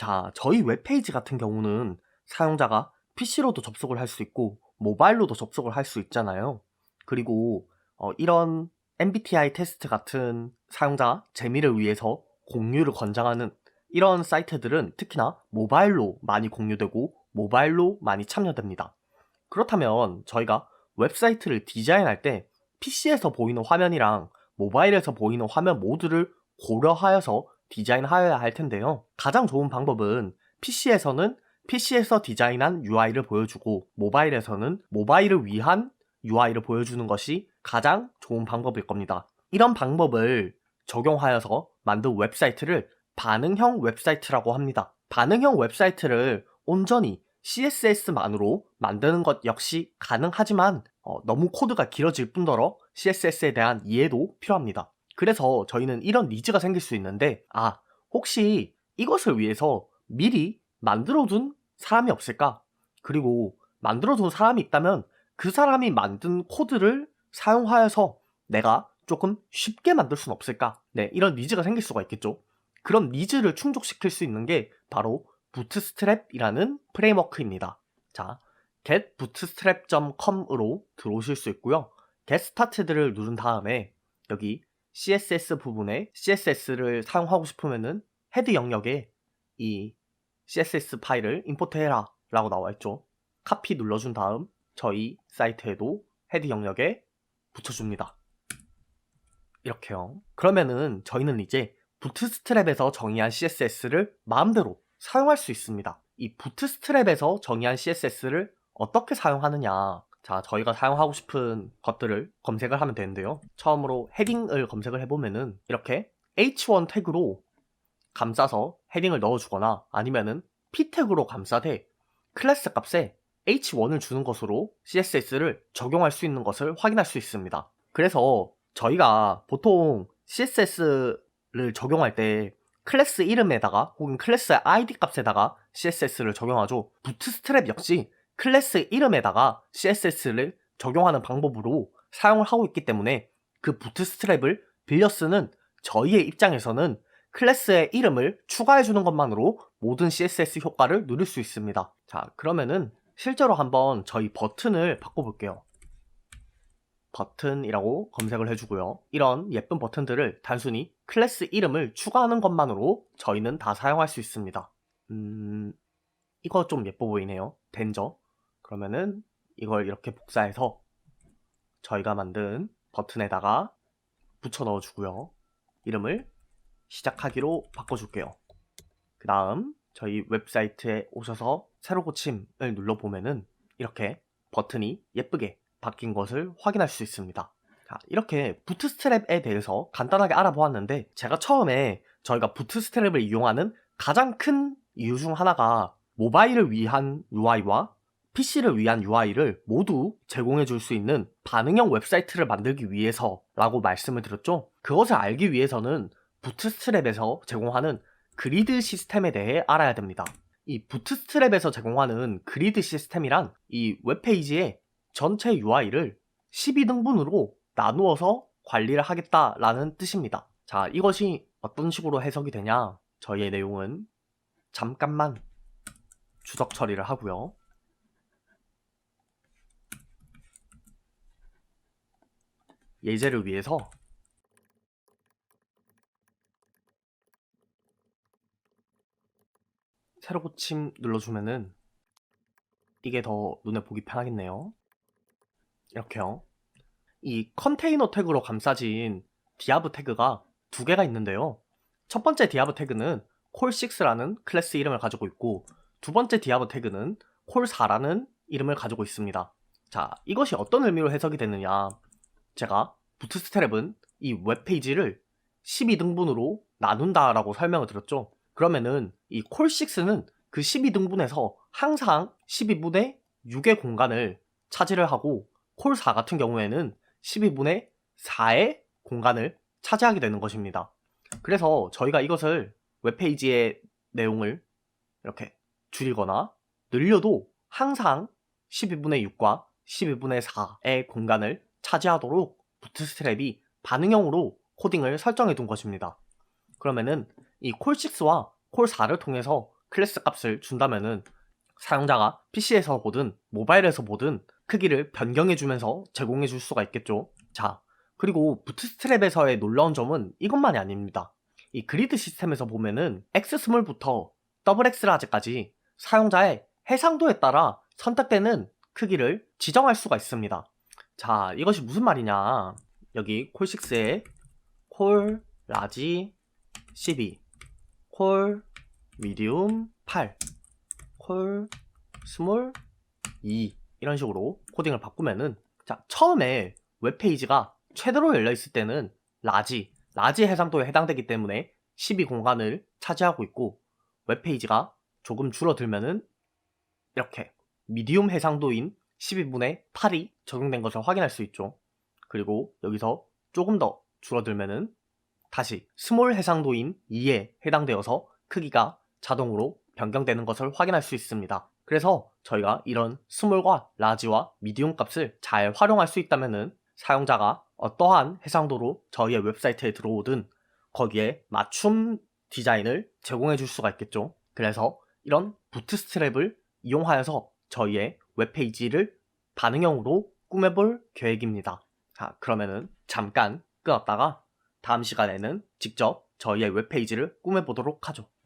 자, 저희 웹페이지 같은 경우는 사용자가 PC로도 접속을 할 수 있고 모바일로도 접속을 할 수 있잖아요. 그리고 어, 이런 MBTI 테스트 같은 사용자 재미를 위해서 공유를 권장하는 이런 사이트들은 특히나 모바일로 많이 공유되고 모바일로 많이 참여됩니다. 그렇다면 저희가 웹사이트를 디자인할 때 PC에서 보이는 화면이랑 모바일에서 보이는 화면 모두를 고려하여서 디자인하여야 할 텐데요. 가장 좋은 방법은 PC에서는 PC에서 디자인한 UI를 보여주고 모바일에서는 모바일을 위한 UI를 보여주는 것이 가장 좋은 방법일 겁니다. 이런 방법을 적용하여서 만든 웹사이트를 반응형 웹사이트라고 합니다. 반응형 웹사이트를 온전히 CSS만으로 만드는 것 역시 가능하지만 어, 너무 코드가 길어질 뿐더러 CSS에 대한 이해도 필요합니다. 그래서 저희는 이런 니즈가 생길 수 있는데 아 혹시 이것을 위해서 미리 만들어둔 사람이 없을까? 그리고 만들어둔 사람이 있다면 그 사람이 만든 코드를 사용하여서 내가 조금 쉽게 만들 수는 없을까? 네, 이런 니즈가 생길 수가 있겠죠. 그런 니즈를 충족시킬 수 있는 게 바로 부트스트랩이라는 프레임워크입니다. 자, getbootstrap.com으로 들어오실 수 있고요. get started를 누른 다음에 여기 CSS 부분에 CSS를 사용하고 싶으면은 헤드 영역에 이 CSS 파일을 임포트해라 라고 나와 있죠. 카피 눌러준 다음 저희 사이트에도 헤드 영역에 붙여줍니다. 이렇게요. 그러면은 저희는 이제 부트스트랩에서 정의한 CSS를 마음대로 사용할 수 있습니다. 이 부트스트랩에서 정의한 CSS를 어떻게 사용하느냐. 자, 저희가 사용하고 싶은 것들을 검색을 하면 되는데요. 처음으로 헤딩을 검색을 해보면은 이렇게 h1 태그로 감싸서 헤딩을 넣어주거나 아니면은 p 태그로 감싸되 클래스 값에 h1을 주는 것으로 CSS를 적용할 수 있는 것을 확인할 수 있습니다. 그래서 저희가 보통 CSS를 적용할 때 클래스 이름에다가 혹은 클래스 ID 값에다가 CSS를 적용하죠. 부트스트랩 역시 클래스 이름에다가 CSS를 적용하는 방법으로 사용을 하고 있기 때문에 그 부트스트랩을 빌려 쓰는 저희의 입장에서는 클래스의 이름을 추가해 주는 것만으로 모든 CSS 효과를 누릴 수 있습니다. 자, 그러면은 실제로 한번 저희 버튼을 바꿔볼게요. 버튼이라고 검색을 해주고요. 이런 예쁜 버튼들을 단순히 클래스 이름을 추가하는 것만으로 저희는 다 사용할 수 있습니다. 음, 이거 좀 예뻐 보이네요. 덴저. 그러면은 이걸 이렇게 복사해서 저희가 만든 버튼에다가 붙여 넣어 주고요. 이름을 시작하기로 바꿔줄게요. 그 다음 저희 웹사이트에 오셔서 새로 고침을 눌러보면은 이렇게 버튼이 예쁘게 바뀐 것을 확인할 수 있습니다. 자, 이렇게 부트스트랩에 대해서 간단하게 알아보았는데 제가 처음에 저희가 부트스트랩을 이용하는 가장 큰 이유 중 하나가 모바일을 위한 UI와 PC를 위한 UI를 모두 제공해 줄 수 있는 반응형 웹사이트를 만들기 위해서라고 말씀을 드렸죠. 그것을 알기 위해서는 부트스트랩에서 제공하는 그리드 시스템에 대해 알아야 됩니다. 이 부트스트랩에서 제공하는 그리드 시스템이란 이 웹페이지의 전체 UI를 12등분으로 나누어서 관리를 하겠다라는 뜻입니다. 자, 이것이 어떤 식으로 해석이 되냐? 저희의 내용은 잠깐만 주석 처리를 하고요. 예제를 위해서 새로 고침 눌러주면은 이게 더 눈에 보기 편하겠네요. 이렇게요. 이 컨테이너 태그로 감싸진 디아브 태그가 두 개가 있는데요. 첫 번째 디아브 태그는 콜6라는 클래스 이름을 가지고 있고 두 번째 디아브 태그는 콜4라는 이름을 가지고 있습니다. 자, 이것이 어떤 의미로 해석이 되느냐. 제가 부트스트랩은 이 웹페이지를 12등분으로 나눈다라고 설명을 드렸죠. 그러면은 이 콜6는 그 12등분에서 항상 12분의 6의 공간을 차지를 하고 콜4 같은 경우에는 12분의 4의 공간을 차지하게 되는 것입니다. 그래서 저희가 이것을 웹페이지의 내용을 이렇게 줄이거나 늘려도 항상 12분의 6과 12분의 4의 공간을 차지하도록 부트스트랩이 반응형으로 코딩을 설정해 둔 것입니다. 그러면은 이 콜6와 콜4를 통해서 클래스 값을 준다면은 사용자가 PC에서 보든 모바일에서 보든 크기를 변경해 주면서 제공해 줄 수가 있겠죠. 자, 그리고 부트스트랩에서의 놀라운 점은 이것만이 아닙니다. 이 그리드 시스템에서 보면은 X스몰부터 XX라지까지 사용자의 해상도에 따라 선택되는 크기를 지정할 수가 있습니다. 자, 이것이 무슨 말이냐. 여기 콜6에 콜 라지 12, 콜 미디움 8, 콜 스몰 2 이런 식으로 코딩을 바꾸면은 자, 처음에 웹페이지가 최대로 열려 있을 때는 라지, 라지 해상도에 해당되기 때문에 12 공간을 차지하고 있고 웹페이지가 조금 줄어들면은 이렇게 미디움 해상도인 12분의 8이 적용된 것을 확인할 수 있죠. 그리고 여기서 조금 더 줄어들면은 다시 스몰 해상도인 2에 해당되어서 크기가 자동으로 변경되는 것을 확인할 수 있습니다. 그래서 저희가 이런 스몰과 라지와 미디움 값을 잘 활용할 수 있다면은 사용자가 어떠한 해상도로 저희의 웹사이트에 들어오든 거기에 맞춤 디자인을 제공해 줄 수가 있겠죠. 그래서 이런 부트스트랩을 이용하여서 저희의 웹페이지를 반응형으로 꾸며볼 계획입니다. 자, 그러면은 잠깐 끊었다가 다음 시간에는 직접 저희의 웹페이지를 꾸며보도록 하죠.